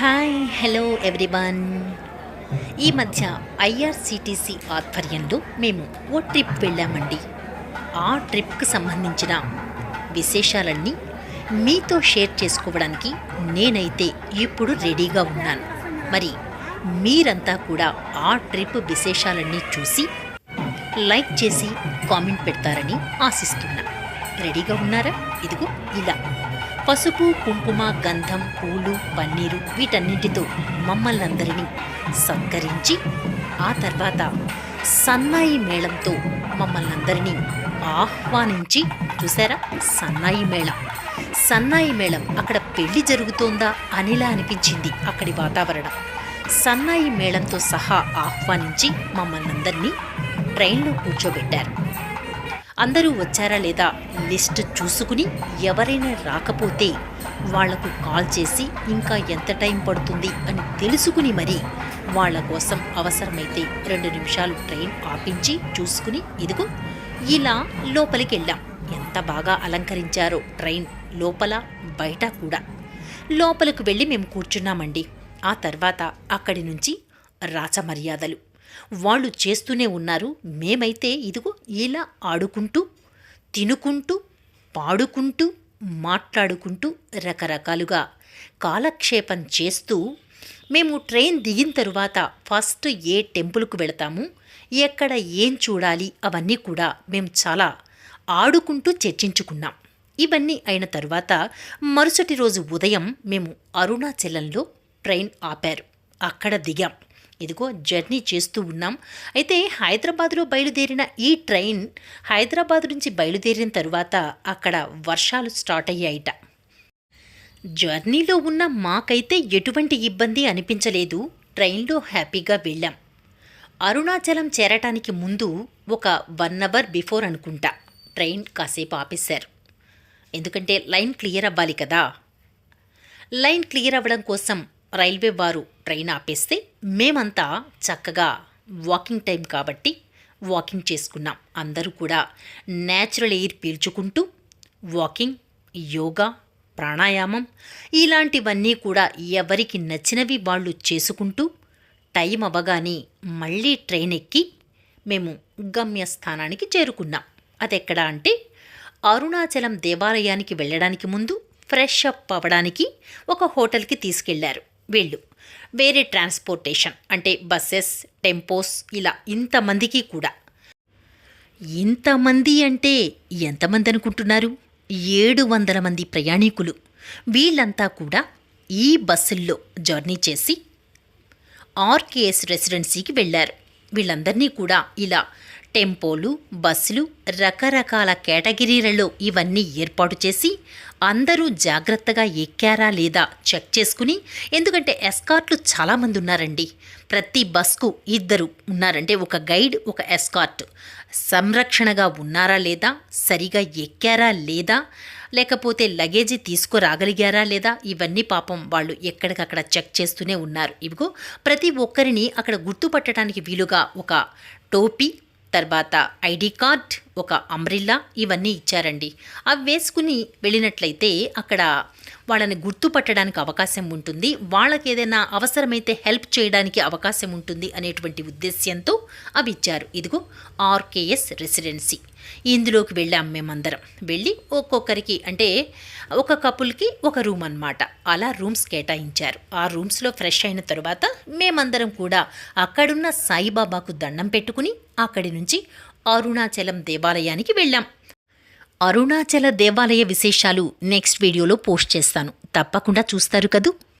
Hi hello everyone ఈ మధ్య IRCTC ఆధ్వర్యంలో మేము ఓ ట్రిప్ వెళ్ళామండి. ఆ ట్రిప్కి సంబంధించిన విశేషాలన్నీ మీతో షేర్ చేసుకోవడానికి నేనైతే ఇప్పుడు రెడీగా ఉన్నాను. మరి మీరంతా కూడా ఆ ట్రిప్ విశేషాలన్నీ చూసి లైక్ చేసి కామెంట్ పెడతారని ఆశిస్తున్నా. రెడీగా ఉన్నారా? ఇదిగో ఇలా. పసుపు కుంకుమ గంధం పూలు పన్నీరు వీటన్నిటితో మమ్మల్ని అందరినీ సత్కరించి ఆ తర్వాత సన్నాయి మేళంతో మమ్మల్ని అందరినీ ఆహ్వానించి చూసారా సన్నాయి మేళం. సన్నాయి మేళం అక్కడ పెళ్ళి జరుగుతోందా అనిలా అనిపించింది అక్కడి వాతావరణం. సన్నాయి మేళంతో సహా ఆహ్వానించి మమ్మల్ని అందరినీ ట్రైన్లో కూర్చోబెట్టారు. అందరూ వచ్చారా లేదా లిస్ట్ చూసుకుని ఎవరైనా రాకపోతే వాళ్ళకు కాల్ చేసి ఇంకా ఎంత టైం పడుతుంది అని తెలుసుకుని మరి వాళ్ళ కోసం అవసరమైతే రెండు నిమిషాలు ట్రైన్ ఆపించి చూసుకుని ఇదిగో ఇలా లోపలికి వెళ్ళాం. ఎంత బాగా అలంకరించారో ట్రైన్ లోపల బయట కూడా. లోపలికి వెళ్ళి మేము కూర్చున్నామండి. ఆ తర్వాత అక్కడి నుంచి రాచమర్యాదలు వాళ్ళు చేస్తూనే ఉన్నారు. మేమైతే ఇదిగో ఇలా ఆడుకుంటూ తినుకుంటూ పాడుకుంటూ మాట్లాడుకుంటూ రకరకాలుగా కాలక్షేపం చేస్తూ మేము ట్రైన్ దిగిన తరువాత ఫస్ట్ ఏ టెంపుల్కు వెళతాము ఎక్కడ ఏం చూడాలి అవన్నీ కూడా మేము చాలా ఆడుకుంటూ చర్చించుకున్నాం. ఇవన్నీ అయిన తర్వాత మరుసటి రోజు ఉదయం మేము అరుణాచలంలో ట్రైన్ ఆపారు. అక్కడ దిగాం. ఇదిగో జర్నీ చేస్తూ ఉన్నాం. అయితే హైదరాబాద్లో బయలుదేరిన ఈ ట్రైన్ హైదరాబాద్ నుంచి బయలుదేరిన తరువాత అక్కడ వర్షాలు స్టార్ట్ అయ్యాయిట. జర్నీలో ఉన్న మాకైతే ఎటువంటి ఇబ్బంది అనిపించలేదు. ట్రైన్లో హ్యాపీగా వెళ్ళాం. అరుణాచలం చేరటానికి ముందు ఒక వన్ అవర్ బిఫోర్ అనుకుంటా. ట్రైన్ కాసేపు ఆపేశారు. ఎందుకంటే లైన్ క్లియర్ అవ్వాలి కదా. లైన్ క్లియర్ అవ్వడం కోసం రైల్వే వారు ట్రైన్ ఆపేస్తే మేమంతా చక్కగా వాకింగ్ టైం కాబట్టి వాకింగ్ చేసుకున్నాం. అందరూ కూడా న్యాచురల్ ఎయిర్ పీల్చుకుంటూ వాకింగ్ యోగా ప్రాణాయామం ఇలాంటివన్నీ కూడా ఎవరికి నచ్చినవి వాళ్ళు చేసుకుంటూ టైం అవ్వగానే మళ్ళీ ట్రైన్ ఎక్కి మేము గమ్యస్థానానికి చేరుకున్నాం. అదెక్కడ అంటే అరుణాచలం దేవాలయానికి వెళ్ళడానికి ముందు ఫ్రెష్ అప్ అవ్వడానికి ఒక హోటల్కి తీసుకెళ్ళారు. వీళ్ళు. వేరే ట్రాన్స్పోర్టేషన్ అంటే బస్సెస్ టెంపోస్ ఇలా ఇంతమందికి కూడా. ఇంతమంది అంటే ఎంతమంది అనుకుంటున్నారు? ఏడు వందల మంది ప్రయాణికులు. వీళ్ళంతా కూడా ఈ బస్సుల్లో జర్నీ చేసి ఆర్కేఎస్ రెసిడెన్సీకి వెళ్ళారు. వీళ్ళందరినీ కూడా ఇలా టెంపోలు బస్సులు రకరకాల కేటగిరీలలో ఇవన్నీ ఏర్పాటు చేసి అందరూ జాగ్రత్తగా ఎక్కారా లేదా చెక్ చేసుకుని ఎందుకంటే ఎస్కార్ట్లు చాలామంది ఉన్నారండి. ప్రతి బస్కు ఇద్దరు ఉన్నారంటే ఒక గైడ్ ఒక ఎస్కార్ట్. సంరక్షణగా ఉన్నారా లేదా సరిగా ఎక్కారా లేదా లేకపోతే లగేజీ తీసుకురాగలిగారా లేదా ఇవన్నీ పాపం వాళ్ళు ఎక్కడికక్కడ చెక్ చేస్తూనే ఉన్నారు. ఇవిగో ప్రతి ఒక్కరిని అక్కడ గుర్తుపట్టడానికి వీలుగా ఒక టోపీ తర్వాత ఐడి కార్డ్ ఒక అంబ్రిల్లా ఇవన్నీ ఇచ్చారండి. అవి వేసుకుని వెళ్ళినట్లయితే అక్కడ వాళ్ళని గుర్తుపట్టడానికి అవకాశం ఉంటుంది. వాళ్ళకి ఏదైనా అవసరమైతే హెల్ప్ చేయడానికి అవకాశం ఉంటుంది అనేటువంటి ఉద్దేశ్యంతో అవి ఇచ్చారు. ఇదిగో ఆర్కేఎస్ రెసిడెన్సీ. ఇందులోకి వెళ్ళాం మేమందరం. వెళ్ళి ఒక్కొక్కరికి అంటే ఒక కపుల్కి ఒక రూమ్ అన్నమాట. అలా రూమ్స్ కేటాయించారు. ఆ రూమ్స్లో ఫ్రెష్ అయిన తర్వాత మేమందరం కూడా అక్కడున్న సాయిబాబాకు దండం పెట్టుకుని అక్కడి నుంచి అరుణాచలం దేవాలయానికి వెళ్ళాం. అరుణాచల దేవాలయ విశేషాలు నెక్స్ట్ వీడియోలో పోస్ట్ చేస్తాను. తప్పకుండా చూస్తారు కదూ.